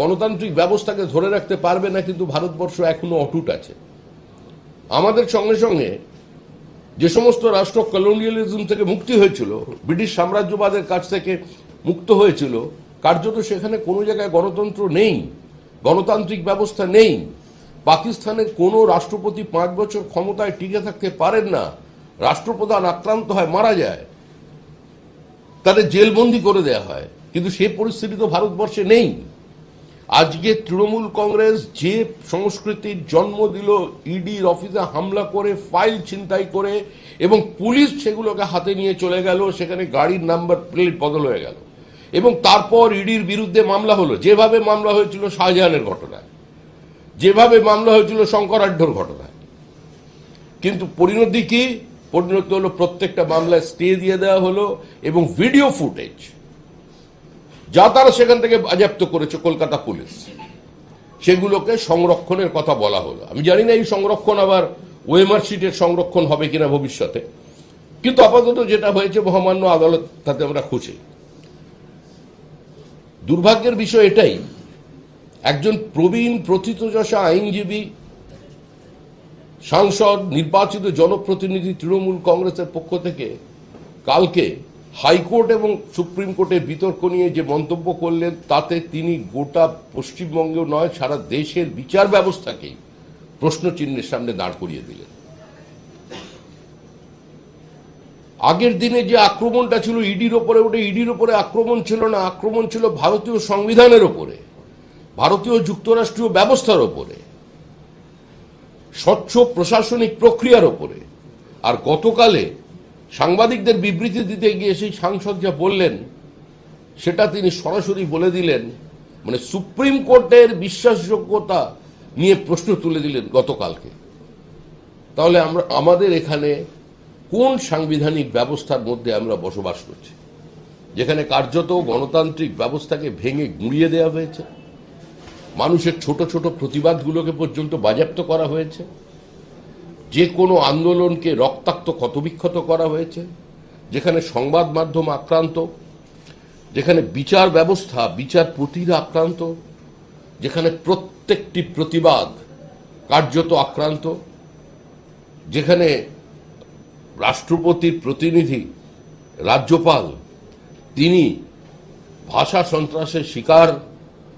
গণতান্ত্রিক ব্যবস্থাকে ধরে রাখতে পারবে না, কিন্তু ভারতবর্ষ এখনও অটুট আছে। আমাদের সঙ্গে সঙ্গে যে সমস্ত রাষ্ট্র কলোনিয়ালিজম থেকে মুক্তি হয়েছিল, ব্রিটিশ সাম্রাজ্যবাদের কাছ থেকে মুক্ত হয়েছিল, কার্যত সেখানে কোনো জায়গায় গণতন্ত্র নেই, গণতান্ত্রিক ব্যবস্থা নেই, পাকিস্তানের কোনো রাষ্ট্রপতি পাঁচ বছর ক্ষমতায় টিকে থাকতে পারেন না, রাষ্ট্রপ্রধান আক্রান্ত হয়, মারা যায়, তাদের জেলবন্দি করে দেয়া হয়, কিন্তু সে পরিস্থিতি তো ভারতবর্ষে নেই। আজকে তৃণমূল কংগ্রেস যে সংস্কৃতির জন্ম দিল ইডির অফিসে হামলা করে ফাইল ছিনতাই করে, এবং পুলিশ সেগুলোকে হাতে নিয়ে চলে গেল, সেখানে গাড়ির নাম্বার প্লেট বদল হয়ে গেল। এবং তারপর ইডির বিরুদ্ধে মামলা হলো। যেভাবে মামলা হয়েছিল শাহজাহানের ঘটনায়, যেভাবে মামলা হয়েছিল শঙ্করাঢ্যর ঘটনায়। কিন্তু পরিণতি কি? পরিণতি হলো প্রত্যেকটা মামলায় স্টে দিয়ে দেওয়া হলো, এবং ভিডিও ফুটেজ যা তারা সেখান থেকে বাজেয়াপ্ত করেছে কলকাতা পুলিশ। সেগুলোকে সংরক্ষণের কথা বলা হলো। আমি জানি না এই সংরক্ষণ আবার ওয়েমার শিটের সংরক্ষণ হবে কিনা ভবিষ্যতে। কিন্তু আপাতত যেটা হয়েছে, মহামান্য আদালত তাতে আমরা খুশি। দুর্ভাগ্যের বিষয় এটাই, একজন প্রবীণ প্রথিতযশা আইনজীবী, সাংসদ, নির্বাচিত জনপ্রতিনিধি, তৃণমূল কংগ্রেসের পক্ষ থেকে কালকে হাইকোর্ট এবং সুপ্রিম কোর্টের বিতর্ক নিয়ে যে মন্তব্য করলেন, তাতে তিনি গোটা পশ্চিমবঙ্গ নয়, সারা দেশের বিচার ব্যবস্থাকেই প্রশ্ন চিহ্নের সামনে দাঁড় করিয়ে দিলেন। আগের দিনে যে আক্রমণটা ছিল, ইডির ওপরে ওটা ইডির ওপরে আক্রমণ ছিল না, আক্রমণ ছিল ভারতীয় সংবিধানের ওপরে, ভারতীয় যুক্তরাষ্ট্রীয় ব্যবস্থার ওপরে, স্বচ্ছ প্রশাসনিক প্রক্রিয়ার ওপরে। আর গতকালে সাংবাদিকদের বিবৃতি দিতে গিয়ে সেই সাংসদ যা বললেন, সেটা তিনি সরাসরি বলে দিলেন। মানে সুপ্রিম কোর্টের বিশ্বাসযোগ্যতা নিয়ে প্রশ্ন তুলে দিলেন গতকালকে। তাহলে আমরা, আমাদের এখানে কোন সাংবিধানিক ব্যবস্থার মধ্যে আমরা বসবাস করছি? যেখানে কার্যত গণতান্ত্রিক ব্যবস্থাকে ভেঙে গুঁড়িয়ে দেওয়া হয়েছে। মানুষের ছোট ছোট প্রতিবাদগুলোকে পর্যন্ত বাজেয়াপ্ত করা হয়েছে। যে কোনো আন্দোলনকে রক্তাক্ত, ক্ষতবিক্ষত করা হয়েছে, যেখানে সংবাদ মাধ্যম আক্রান্ত, যেখানে বিচার ব্যবস্থা বিচারপতিরা আক্রান্ত, যেখানে প্রত্যেকটি প্রতিবাদ কার্যত আক্রান্ত, যেখানে রাষ্ট্রপতির প্রতিনিধি, রাজ্যপাল, তিনি ভাষা সন্ত্রাসের শিকার,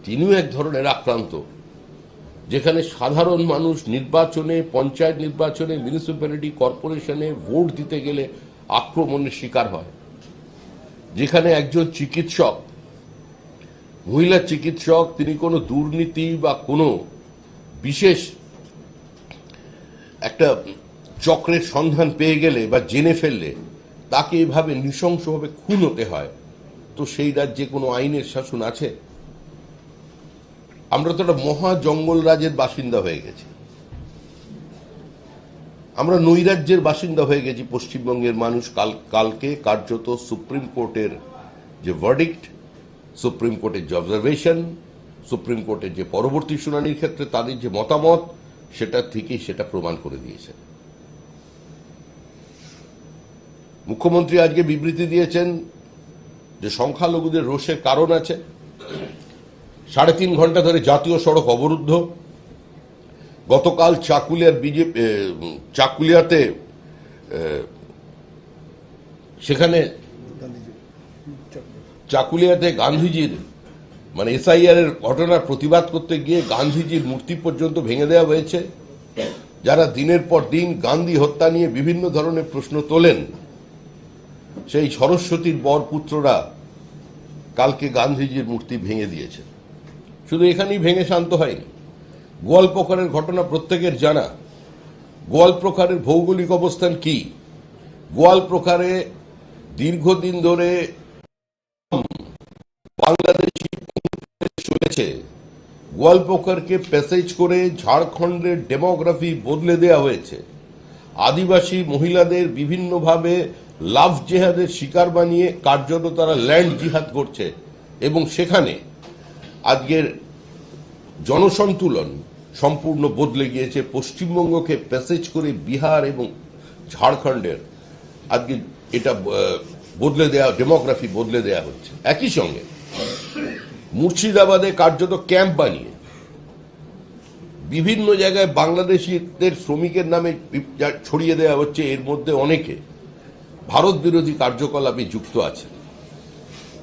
তিনিও এক ধরনের আক্রান্ত। যেখানে সাধারণ মানুষ নির্বাচনে, পঞ্চায়েত নির্বাচনে মিউনিসিপ্যালিটি কর্পোরেশনে ভোট দিতে গেলে আক্রমণের শিকার হয়। যেখানে একজন চিকিৎসক, মহিলা চিকিৎসক, তিনি কোনো দুর্নীতি বা কোনো বিশেষ একটা চক্রের সন্ধান পেয়ে গেলে বা জেনে ফেললে তাকে এভাবে নৃশংসভাবে খুন হতে হয়। তো সেই রাজ্যে কোনো আইনের শাসন আছে? আমরা তো একটা মহা জঙ্গল রাজের বাসিন্দা হয়ে গেছি। আমরা নৈরাজ্যের বাসিন্দা হয়ে গেছি পশ্চিমবঙ্গের মানুষ। কাল, কালকে কার্যত সুপ্রিম কোর্টের যে ভার্ডিক্ট সুপ্রিম কোর্টের যে অবজারভেশন সুপ্রিম কোর্টের যে পরবর্তী শুনানির ক্ষেত্রে তাদের যে মতামত, সেটা থেকেই সেটা প্রমাণ করে দিয়েছে। মুখ্যমন্ত্রী আজকে বিবৃতি দিয়েছেন যে সংখ্যালঘুদের রোষের কারণ আছে। সাড়ে তিন ঘণ্টা ধরে জাতীয় সড়ক অবরুদ্ধ। গতকাল চাকুলিয়ার বিজেপি চাকুলিয়াতে সেখানে চাকুলিয়াতে গান্ধীজির মানে এসআইআর এর ঘটনার প্রতিবাদ করতে গিয়ে গান্ধীজির মূর্তি পর্যন্ত ভেঙে দেওয়া হয়েছে। যারা দিনের পর দিন গান্ধী হত্যা নিয়ে বিভিন্ন ধরনের প্রশ্ন তোলেন, সেই সরস্বতীর বর পুত্ররা কালকে গান্ধীজির মূর্তি ভেঙে দিয়েছে শুধু এখানেই ভেঙে শান্ত হয়নি। গোয়ালপ্রকারের ঘটনা প্রত্যেকের জানা। গোয়ালপ্রকারের ভৌগোলিক অবস্থান কি? গোয়ালপ্রকারে দীর্ঘদিন ধরে বাংলাদেশি চলেছে গোয়ালপ্রকারকে প্যাসেজ করে ঝাড়খণ্ডের ডেমোগ্রাফি বদলে দেওয়া হয়েছে। আদিবাসী মহিলাদের বিভিন্নভাবে লাভ জেহাদের শিকার বানিয়ে কার্যত তারা ল্যান্ড জিহাদ করছে এবং সেখানে আজকের জনসন্তুলন সম্পূর্ণ বদলে গিয়েছে। পশ্চিমবঙ্গকে প্যাসেজ করে বিহার এবং ঝাড়খণ্ডের আজকে এটা বদলে দেওয়া ডেমোগ্রাফি বদলে দেওয়া হচ্ছে। একই সঙ্গে মুর্শিদাবাদে কার্যত ক্যাম্প বানিয়ে বিভিন্ন জায়গায় বাংলাদেশিদের শ্রমিকের নামে ছড়িয়ে দেওয়া হচ্ছে। এর মধ্যে অনেকে ভারত বিরোধী কার্যকলাপে যুক্ত আছে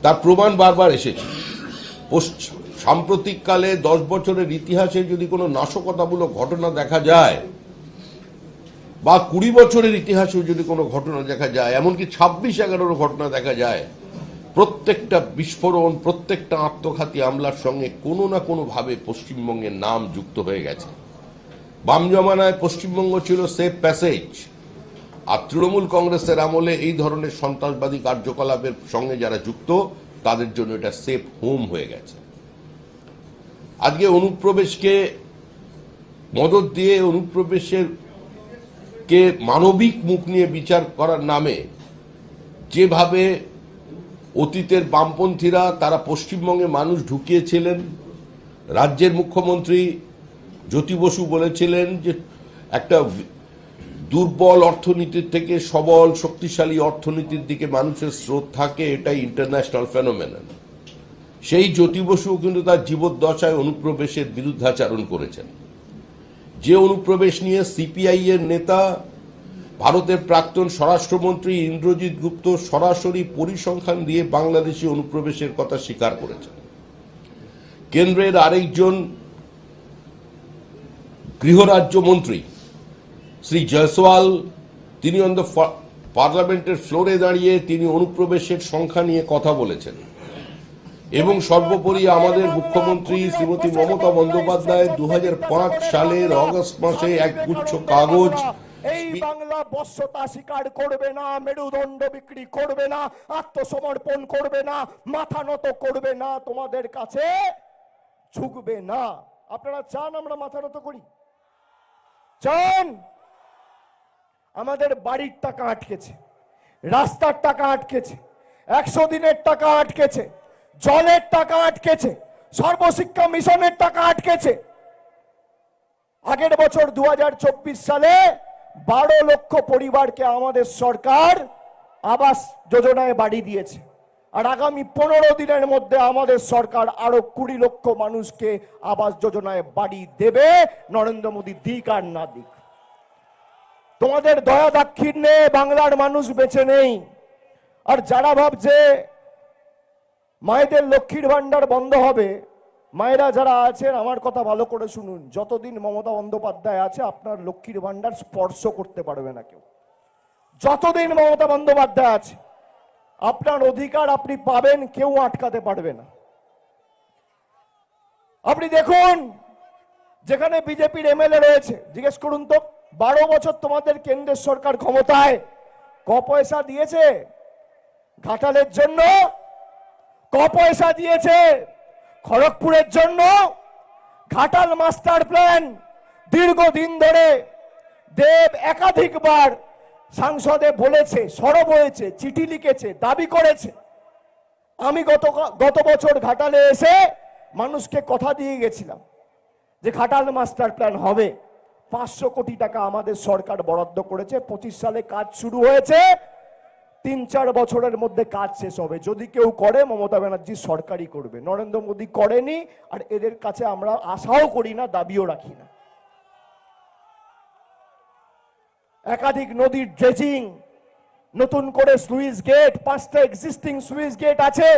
তার প্রমাণ বারবার এসেছে। পশ্চ- সাম্প্রতিককালে দশ বছরের ইতিহাসে যদি কোনো নাশকতামূলক ঘটনা দেখা যায়, বা কুড়ি বছরের ইতিহাসেও যদি কোনো ঘটনা দেখা যায়, এমনকি ছাব্বিশ এগারোর ঘটনা দেখা যায়, প্রত্যেকটা বিস্ফোরণ, প্রত্যেকটা আত্মঘাতী আমলার সঙ্গে কোনো না কোনোভাবে পশ্চিমবঙ্গের নাম যুক্ত হয়ে গেছে। বাম জমানায় পশ্চিমবঙ্গ ছিল সেফ প্যাসেজ আর তৃণমূল কংগ্রেসের আমলে এই ধরনের সন্ত্রাসবাদী কার্যকলাপের সঙ্গে যারা যুক্ত, তাদের জন্য এটা সেফ হোম হয়ে গেছে। আজকে অনুপ্রবেশকে মদত দিয়ে অনুপ্রবেশের কে মানবিক মুখ নিয়ে বিচার করার নামে যেভাবে অতীতের বামপন্থীরা তারা পশ্চিমবঙ্গে মানুষ ঢুকিয়েছিলেন, রাজ্যের মুখ্যমন্ত্রী জ্যোতি বসু বলেছিলেন যে একটা দুর্বল অর্থনীতির থেকে সবল, শক্তিশালী অর্থনীতির দিকে মানুষের স্রোত থাকে, এটাই ইন্টারন্যাশনাল ফেনোমেনন সেই জ্যোতি বসুও কিন্তু তার জীবদ্দশায় অনুপ্রবেশের বিরুদ্ধাচারণ করেছেন। যে অনুপ্রবেশ নিয়ে সিপিআই এর নেতা, ভারতের প্রাক্তন স্বরাষ্ট্রমন্ত্রী ইন্দ্রজিৎ গুপ্ত সরাসরি পরিসংখ্যান দিয়ে বাংলাদেশি অনুপ্রবেশের কথা স্বীকার করেছেন। কেন্দ্রের আরেকজন গৃহরাজ্য মন্ত্রী, শ্রী জয়সওয়াল, তিনি অন দ্য পার্লামেন্টের ফ্লোরে দাঁড়িয়ে তিনি অনুপ্রবেশের সংখ্যা নিয়ে কথা বলেছেন। এবং সর্বোপরি আমাদের মুখ্যমন্ত্রী শ্রীমতী মমতা বন্দ্যোপাধ্যায় দু হাজার পাঁচ সালের অগস্ট মাসে এক গুচ্ছ কাগজ। এই বাংলা বর্ষতা স্বীকার করবে না, মেরুদণ্ড বিক্রি করবে না, আত্মসমর্পণ করবে না, মাথা নত করবে না, তোমাদের কাছে ঝুঁকবে না। আপনারা চান আমরা মাথা নত করি? চান? আমাদের বাড়ির টাকা আটকেছে, রাস্তার টাকা আটকেছে, একশো দিনের টাকা আটকেছে। জলের টাকা আটকেছে, সর্বশিক্ষা মিশনের টাকা আটকেছে। আগের বছর দু সালে বারো লক্ষ পরিবারকে আমাদের সরকার আবাস যোজনায় বাড়ি দিয়েছে। আর আগামী পনেরো দিনের মধ্যে আমাদের সরকার আরও কুড়ি লক্ষ মানুষকে আবাস যোজনায় বাড়ি দেবে, নরেন্দ্র মোদী দিক আর না দিক। তোমাদের দয়া দাক্ষিণ্যে বাংলার মানুষ বেঁচে নেই। আর যারা ভাবছে মায়েদের লক্ষ্মীর ভান্ডার বন্ধ হবে। মায়েরা যারা আছেন, আমার কথা ভালো করে শুনুন। যতদিন মমতা বন্দ্যোপাধ্যায় আছে, আপনার লক্ষ্মীর ভান্ডার স্পর্শ করতে পারবে না কেউ। যতদিন মমতা বন্দ্যোপাধ্যায় আছে, আপনার অধিকার আপনি পাবেন, কেউ আটকাতে পারবে না। আপনি দেখুন, যেখানে বিজেপির এমএলএ রয়েছে, জিজ্ঞেস করুন তো, বারো বছর তোমাদের কেন্দ্রের সরকার ক্ষমতায় ক পয়সা দিয়েছে? ঘাটালের জন্য ক পয়সা দিয়েছে? খড়গপুরের জন্য ঘাটাল মাস্টার প্ল্যান দীর্ঘদিন ধরে। দেব একাধিকবার সাংসদে বলেছে, সরব হয়েছে, চিঠি লিখেছে, দাবি করেছে। আমি গত গত বছর ঘাটালে এসে মানুষকে কথা দিয়ে গেছিলাম যে ঘাটাল মাস্টার প্ল্যান হবে। পাঁচশো কোটি টাকা আমাদের সরকার বরাদ্দ করেছে, পঁচিশ সালে কাজ শুরু হয়েছে তিন চার বছরের মধ্যে কাজ শেষ হবে। যদি কেউ করে, মমতা ব্যানার্জি সরকারই করবে। নরেন্দ্র মোদী করেনি, আর এদের কাছে আমরা আশাও করি না, দাবিও রাখি না। একাধিক নদীর ড্রেজিং নতুন করে সুইচ গেট, পাঁচটা এক্সিস্টিং সুইচ গেট আছে।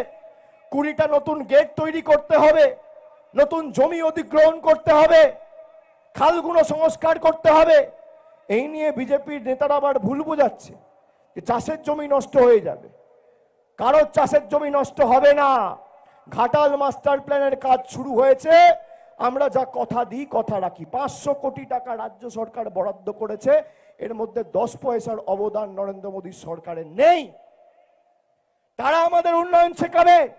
কুড়িটা নতুন গেট তৈরি করতে হবে, নতুন জমি অধিগ্রহণ করতে হবে খালগুলো সংস্কার করতে হবে। এই নিয়ে বিজেপির নেতারা আবার ভুল বোঝাচ্ছে। চাষের জমি নষ্ট হয়ে যাবে। কারোর চাষের জমি নষ্ট হবে না। ঘাটাল মাস্টার প্ল্যানের কাজ শুরু হয়েছে। আমরা যা কথা দিই, কথা রাখি। পাঁচশো কোটি টাকা রাজ্য সরকার বরাদ্দ করেছে। এর মধ্যে দশ পয়সার অবদান নরেন্দ্র মোদীর সরকারের নেই। তারা আমাদের উন্নয়ন শেখাবে।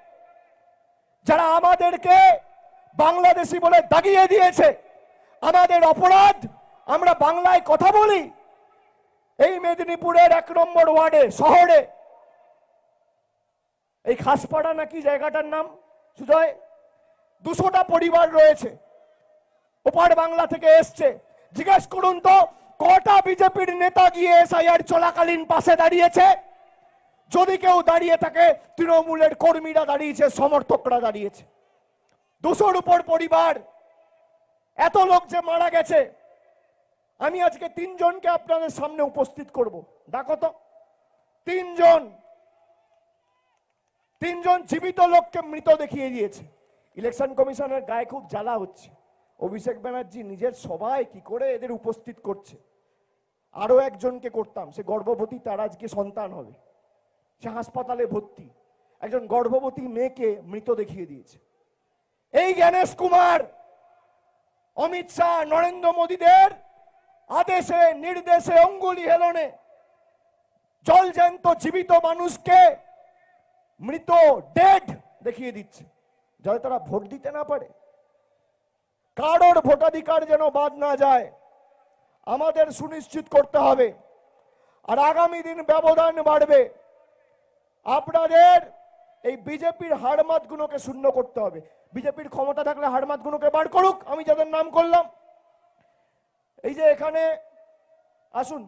যারা আমাদেরকে বাংলাদেশি বলে দাগিয়ে দিয়েছে, আমাদের অপরাধ, আমরা বাংলায় কথা বলি। এই মেদিনীপুরের এক নম্বর ওয়ার্ডে, শহরে। এই খাসপাড়া নাকি জায়গাটার নাম? সুজয়, দুশোটা পরিবার রয়েছে। ওপার বাংলা থেকে এসছে। জিজ্ঞেস করুন তো, কটা বিজেপির নেতা গিয়ে এসআইআর চলাকালীন পাশে দাঁড়িয়েছে? যদি কেউ দাঁড়িয়ে থাকে, তৃণমূলের কর্মীরা দাঁড়িয়েছে, সমর্থকরা দাঁড়িয়েছে। দুশোর উপর পরিবার। এত লোক যে মারা গেছে। আমি আজকে তিনজনকে আপনাদের সামনে উপস্থিত করব। ডাকো তো। তিনজন। তিনজন জীবিত লোককে মৃত দেখিয়ে দিয়েছে। ইলেকশন কমিশনের গায়ে খুব জ্বালা হচ্ছে। অভিষেক ব্যানার্জি নিজের সবাই কি করে এদের উপস্থিত করছে? আরও একজনকে করতাম, সে গর্ভবতী, তার আজকে সন্তান হবে। সে হাসপাতালে ভর্তি। একজন গর্ভবতী মেয়েকে মৃত দেখিয়ে দিয়েছে। এই জ্ঞানেশ কুমার, অমিত শাহ, নরেন্দ্র মোদীদের আদেশে, নির্দেশে অঙ্গুলি হেলনে জলজ্যান্ত জীবিত মানুষকে মৃত ডেড দেখিয়ে দিচ্ছে। যাতে তারা ভোট দিতে না পারে। কারোর ভোটাধিকার যেন বাদ না যায়, আমাদের সুনিশ্চিত করতে হবে। আর আগামী দিন ব্যবধান বাড়বে। আপনাদের এই বিজেপির হাড়মাতগুলোকে শূন্য করতে হবে। বিজেপির ক্ষমতা থাকলে হাড়মাতগুলোকে বার করুক, আমি যাদের নাম করলাম। এই যে এখানে, আসুন।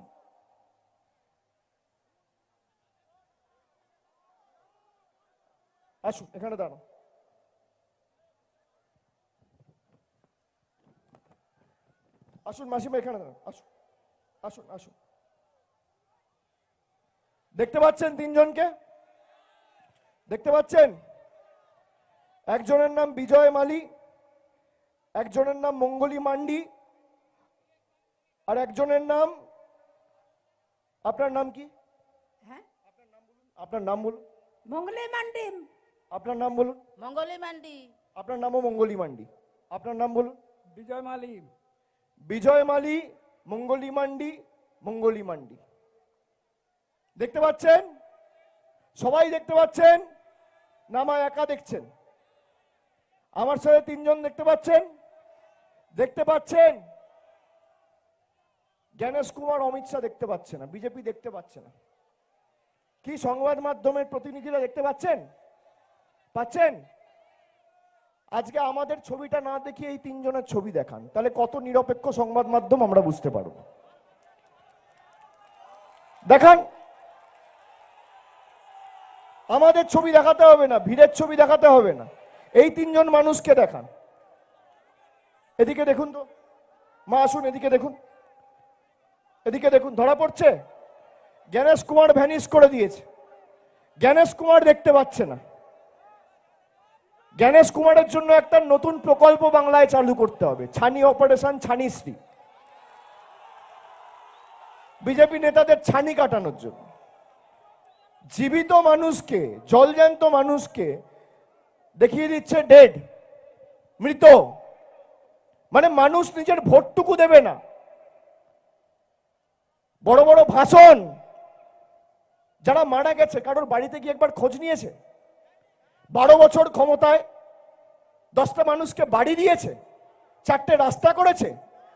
আসুন, এখানে দাঁড়ান। আসুন, মাসিমা, এখানে দাঁড়ান। আসুন আসুন আসুন। দেখতে পাচ্ছেন তিনজনকে? দেখতে পাচ্ছেন? একজনের নাম বিজয় মালি, একজনের নাম মঙ্গলি মান্ডি আর একজনের নাম? আপনার নাম কি? হ্যাঁ? আপনার নাম বলুন। মঙ্গলে মান্ডি। আপনার নাম বলুন। মঙ্গলে মান্ডি। আপনার নামও মঙ্গলি মান্ডি। আপনার নাম বলুন। বিজয় মালি। বিজয় মালি মঙ্গলি মান্ডি মঙ্গলি মান্ডি। দেখতে পাচ্ছেন? সবাই দেখতে পাচ্ছেন? নামা একা দেখছেন। আমার সাথে তিনজন দেখতে পাচ্ছেন? দেখতে পাচ্ছেন? জ্ঞানেশ কুমার অমিত শাহ দেখতে পাচ্ছে না, বিজেপি দেখতে পাচ্ছে না। কি সংবাদ মাধ্যমের প্রতিনিধিরা দেখতে পাচ্ছেন? পাচ্ছেন? আজকে আমাদের ছবিটা না দেখিয়ে এই তিনজনের ছবি দেখান, তাহলে কত নিরপেক্ষ সংবাদ মাধ্যম আমরা বুঝতে পারব। দেখান। আমাদের ছবি দেখাতে হবে না, ভিড়ের ছবি দেখাতে হবে না। এই তিনজন মানুষকে দেখান। এদিকে দেখুন তো, মা আসুন, এদিকে দেখুন। এদিকে দেখুন, ধরা পড়ছে? জ্ঞানেশ কুমার ভ্যানিশ করে দিয়েছে। জ্ঞানেশ কুমার দেখতে পাচ্ছে না। জ্ঞানেশ কুমারের জন্য একটা নতুন প্রকল্প বাংলায় চালু করতে হবে। ছানি অপারেশন ছানিশ্রী বিজেপি নেতাদের ছানি কাটানোর জন্য। জীবিত মানুষকে, জলজ্যান্ত মানুষকে দেখিয়ে দিচ্ছে ডেড মৃত। মানে মানুষ নিজের ভোটটুকু দেবে না। বড় বড় ভাষণ। যারা মারা গেছে, কারোর বাড়িতে গিয়ে একবার খোঁজ নিয়েছে? বারো বছর ক্ষমতায় দশটা মানুষকে বাড়ি দিয়েছে, চারটে রাস্তা করেছে,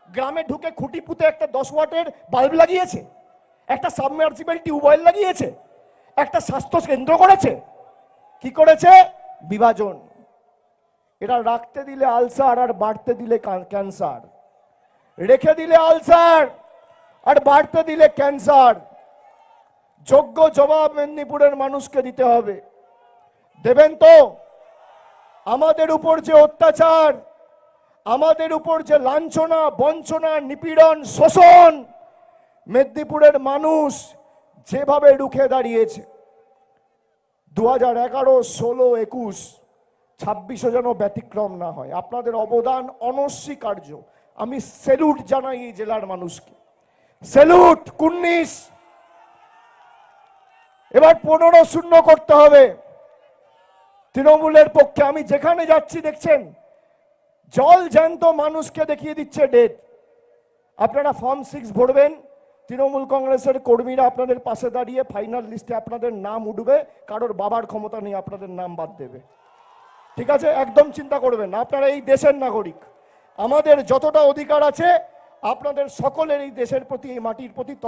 গ্রামে ঢুকে খুঁটি পুঁতে একটা দশ ওয়াটের বাল্ব লাগিয়েছে, একটা সাবমার্সিবল টিউবওয়েল লাগিয়েছে, একটা স্বাস্থ্য কেন্দ্র করেছে। কি করেছে? বিভাজন। এটা রাখতে দিলে আলসার আর বাড়তে দিলে ক্যান্সার। রেখে দিলে আলসার। আর বাড়তে দিলে ক্যান্সার। যোগ্য জবাব মেদিনীপুরের মানুষকে দিতে হবে। দেবেন তো? আমাদের উপর যে অত্যাচার, আমাদের উপর যে লাঞ্ছনা, বঞ্চনা, নিপীড়ন, শোষণ, মেদিনীপুরের মানুষ যেভাবে রুখে দাঁড়িয়েছে। দু হাজার এগারো, ষোলো, একুশ, ছাব্বিশও যেন ব্যতিক্রম না হয়। আপনাদের অবদান অনস্বীকার্য। আমি সেলুট জানাই জেলার মানুষকে। সেলুট কুন্নিস। এবার পনেরো শূন্য করতে হবে। তৃণমূলের পক্ষে আমি যেখানে যাচ্ছি, দেখছেন? জল জ্যান্ত মানুষকে দেখিয়ে দিচ্ছে ডেট। আপনারা ফর্ম সিক্স ভরবেন। তৃণমূল কংগ্রেসের কর্মীরা আপনাদের পাশে দাঁড়িয়ে ফাইনাল লিস্টে আপনাদের নাম উঠবে। কারোর বাবার ক্ষমতা নেই আপনাদের নাম বাদ দেবে। ঠিক আছে? একদম চিন্তা করবেন আপনারা এই দেশের নাগরিক। আমাদের যতটা অধিকার আছে আপনাদের সকলের এই দেশের প্রতি এই মাটির প্রতি তত